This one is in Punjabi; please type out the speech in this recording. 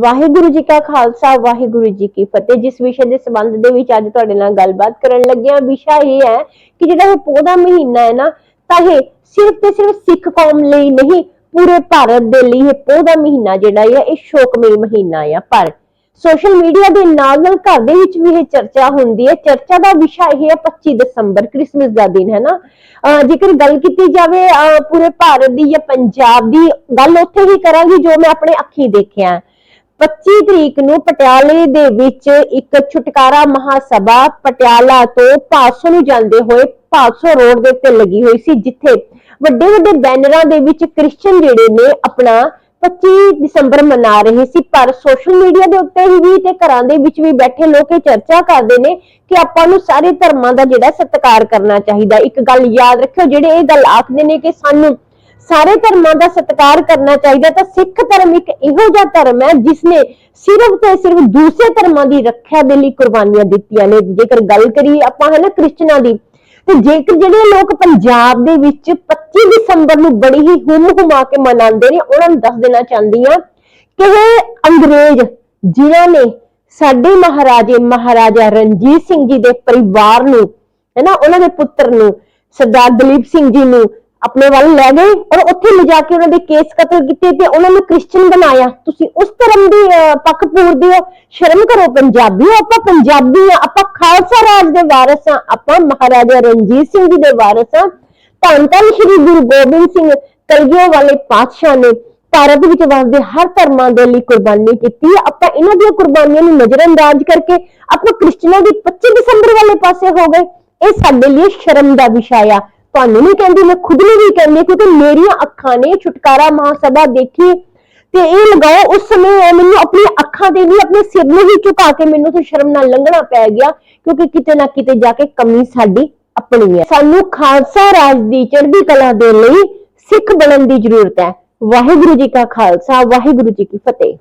ਵਾਹਿਗੁਰੂ ਜੀ ਕਾ ਖਾਲਸਾ, ਵਾਹਿਗੁਰੂ ਜੀ ਕੀ ਫਤਿਹ। ਜਿਸ ਵਿਸ਼ੇ ਦੇ ਸੰਬੰਧ ਦੇ ਵਿੱਚ ਅੱਜ ਤੁਹਾਡੇ ਨਾਲ ਗੱਲਬਾਤ ਕਰਨ ਲੱਗਿਆ, ਵਿਸ਼ਾ ਇਹ ਹੈ ਕਿ ਜਿਹੜਾ ਇਹ ਪੋਹ ਮਹੀਨਾ ਹੈ ਨਾ, ਤਾਂ ਇਹ ਸਿਰਫ ਤੇ ਸਿਰਫ ਸਿੱਖ ਕੌਮ ਲਈ ਨਹੀਂ, ਪੂਰੇ ਭਾਰਤ ਦੇ ਲਈ ਇਹ ਪੋਹ ਦਾ ਮਹੀਨਾ ਜਿਹੜਾ ਹੈ, ਇਹ ਸ਼ੋਕਮਈ ਮਹੀਨਾ ਆ ਪਰ ਸੋਸ਼ਲ ਮੀਡੀਆ ਦੇ ਨਾਲ ਨਾਲ ਘਰ ਦੇ ਵਿੱਚ ਵੀ ਇਹ ਚਰਚਾ ਹੁੰਦੀ ਹੈ। ਚਰਚਾ ਦਾ ਵਿਸ਼ਾ ਇਹ ਹੈ 25 ਦਸੰਬਰ, ਕ੍ਰਿਸਮਸ ਦਾ ਦਿਨ ਹੈ ਨਾ। ਅਹ ਜੇਕਰ ਗੱਲ ਕੀਤੀ ਜਾਵੇ, ਅਹ ਪੂਰੇ ਭਾਰਤ ਦੀ ਜਾਂ ਪੰਜਾਬ ਦੀ, ਗੱਲ ਉੱਥੇ ਹੀ ਕਰਾਂਗੀ ਜੋ ਮੈਂ ਆਪਣੇ ਅੱਖੀਂ ਦੇਖਿਆ। ਹੈ। 25 ਤਰੀਕ ਨੂੰ ਪਟਿਆਲੇ ਦੇ ਵਿੱਚ ਇੱਕ ਛੁਟਕਾਰਾ ਮਹਾਸਭਾ ਪਟਿਆਲਾ ਤੋਂ ਭਾਸੋ ਨੂੰ ਜਾਂਦੇ ਹੋਏ ਭਾਸੋ ਰੋਡ ਦੇ ਉੱਤੇ ਲੱਗੀ ਹੋਈ ਸੀ, ਜਿੱਥੇ ਵੱਡੇ ਵੱਡੇ ਬੈਨਰਾਂ ਦੇ ਵਿੱਚ ਕ੍ਰਿਸਚੀਅਨ ਜਿਹੜੇ ਨੇ ਆਪਣਾ 25 ਦਸੰਬਰ ਮਨਾ ਰਹੇ ਸੀ। ਪਰ ਸੋਸ਼ਲ ਮੀਡੀਆ ਦੇ ਉੱਤੇ ਹੀ ਵੀ ਤੇ ਘਰਾਂ ਦੇ ਵਿੱਚ ਵੀ ਬੈਠੇ ਲੋਕ ਇਹ ਚਰਚਾ ਕਰਦੇ ਨੇ ਕਿ ਆਪਾਂ ਨੂੰ ਸਾਰੇ ਧਰਮਾਂ ਦਾ ਜਿਹੜਾ ਸਤਿਕਾਰ ਕਰਨਾ ਚਾਹੀਦਾ। ਇੱਕ ਗੱਲ ਯਾਦ ਰੱਖਿਓ, ਜਿਹੜੇ ਇਹ ਗੱਲ ਆਖਦੇ ਨੇ ਕਿ ਸਾਨੂੰ ਸਾਰੇ ਧਰਮਾਂ ਦਾ ਸਤਿਕਾਰ ਕਰਨਾ ਚਾਹੀਦਾ ਤਾਂ ਸਿੱਖ ਧਰਮ ਇੱਕ ਇਹੋ ਜਿਹਾ ਧਰਮ ਹੈ ਜਿਸ ਨੇ ਸਿਰਫ ਤੇ ਸਿਰਫ ਦੂਸਰੇ ਧਰਮਾਂ ਦੀ ਰੱਖਿਆ ਦੇ ਲਈ ਕੁਰਬਾਨੀਆਂ ਦਿੱਤੀਆਂ ਨੇ। ਜੇਕਰ ਗੱਲ ਕਰੀਏ ਆਪਾਂ ਹੈ ਨਾ ਕ੍ਰਿਸਚਨਾਂ ਦੀ, ਤੇ ਜੇਕਰ ਜਿਹੜੇ ਲੋਕ ਪੰਜਾਬ ਦੇ ਵਿੱਚ 25 ਦਸੰਬਰ ਨੂੰ ਬੜੀ ਹੀ ਹੁਮ ਹੁਮਾ ਕੇ ਮਨਾਉਂਦੇ ਨੇ, ਉਹਨਾਂ ਨੂੰ ਦੱਸ ਦੇਣਾ ਚਾਹੁੰਦੀ ਆ ਕਿ ਇਹ ਅੰਗਰੇਜ਼ ਜਿਨ੍ਹਾਂ ਨੇ ਸਾਡੇ ਮਹਾਰਾਜੇ, ਮਹਾਰਾਜਾ ਰਣਜੀਤ ਸਿੰਘ ਜੀ ਦੇ ਪਰਿਵਾਰ ਨੂੰ ਹੈ ਨਾ ਉਹਨਾਂ ਦੇ ਪੁੱਤਰ ਨੂੰ, ਸਰਦਾਰ ਦਲੀਪ ਸਿੰਘ ਜੀ ਨੂੰ ਆਪਣੇ ਵੱਲ ਲੈ ਗਏ ਔਰ ਉੱਥੇ ਲਿਜਾ ਕੇ ਉਹਨਾਂ ਦੇ ਕੇਸ ਕਤਲ ਕੀਤੇ ਤੇ ਉਹਨਾਂ ਨੂੰ ਕ੍ਰਿਸਚੀਅਨ ਬਣਾਇਆ। ਤੁਸੀਂ ਉਸ ਧਰਮ ਦੀ ਪੱਖ ਪੂਰਦੇ ਹੋ। ਸ਼ਰਮ ਕਰੋ ਪੰਜਾਬੀ ਹੋ ਆਪਾਂ ਪੰਜਾਬੀ ਆ ਆਪਾਂ ਖਾਲਸਾ ਰਾਜ ਦੇ ਵਾਰਿਸ ਆ ਆਪਾਂ ਮਹਾਰਾਜਾ ਰਣਜੀਤ ਸਿੰਘ ਜੀ ਦੇ ਵਾਰਿਸ ਆ ਧੰਨ ਧੰਨ ਸ਼੍ਰੀ ਗੁਰੂ ਗੋਬਿੰਦ ਸਿੰਘ ਕਲਗੀਆਂ ਵਾਲੇ ਪਾਤਸ਼ਾਹ ਨੇ ਭਾਰਤ ਵਿੱਚ ਵਸਦੇ ਹਰ ਧਰਮਾਂ ਦੇ ਲਈ ਕੁਰਬਾਨੀ ਕੀਤੀ ਆਪਾਂ ਇਹਨਾਂ ਦੀਆਂ ਕੁਰਬਾਨੀਆਂ ਨੂੰ ਨਜ਼ਰਅੰਦਾਜ਼ ਕਰਕੇ ਆਪਾਂ ਕ੍ਰਿਸਚਨਾਂ ਦੀ 25 ਦਸੰਬਰ ਵਾਲੇ ਪਾਸੇ ਹੋ ਗਏ। ਇਹ ਸਾਡੇ ਲਈ ਸ਼ਰਮ ਦਾ ਵਿਸ਼ਾ ਆ। ਤੁਹਾਨੂੰ ਨਹੀਂ ਕਹਿੰਦੀ, ਮੈਂ ਖੁਦ ਨੂੰ ਵੀ ਕਹਿੰਦੀ ਕਿਉਂਕਿ ਮੇਰੀਆਂ ਅੱਖਾਂ ਨੇ ਛੁਟਕਾਰਾ ਮਹਾਸਭਾ ਦੇਖੀ ਤੇ ਇਹ ਲਗਾਓ, ਉਸ ਸਮੇਂ ਮੈਨੂੰ ਆਪਣੀ ਅੱਖਾਂ ਦੇ ਲਈ ਆਪਣੇ ਸਿਰ ਨੂੰ ਹੀ ਝੁਕਾ ਕੇ ਮੈਨੂੰ ਤੋਂ ਸ਼ਰਮ ਨਾਲ ਲੰਘਣਾ ਪੈ ਗਿਆ, ਕਿਉਂਕਿ ਕਿਤੇ ਨਾ ਕਿਤੇ ਜਾ ਕੇ ਕਮੀ ਸਾਡੀ ਆਪਣੀ ਹੈ। ਸਾਨੂੰ ਖਾਲਸਾ ਰਾਜ ਦੀ ਚੜ੍ਹਦੀ ਕਲਾ ਦੇ ਲਈ ਸਿੱਖ ਬਣਨ ਦੀ ਜ਼ਰੂਰਤ ਹੈ। ਵਾਹਿਗੁਰੂ ਜੀ ਕਾ ਖਾਲਸਾ, ਵਾਹਿਗੁਰੂ ਜੀ ਕੀ ਫਤਿਹ।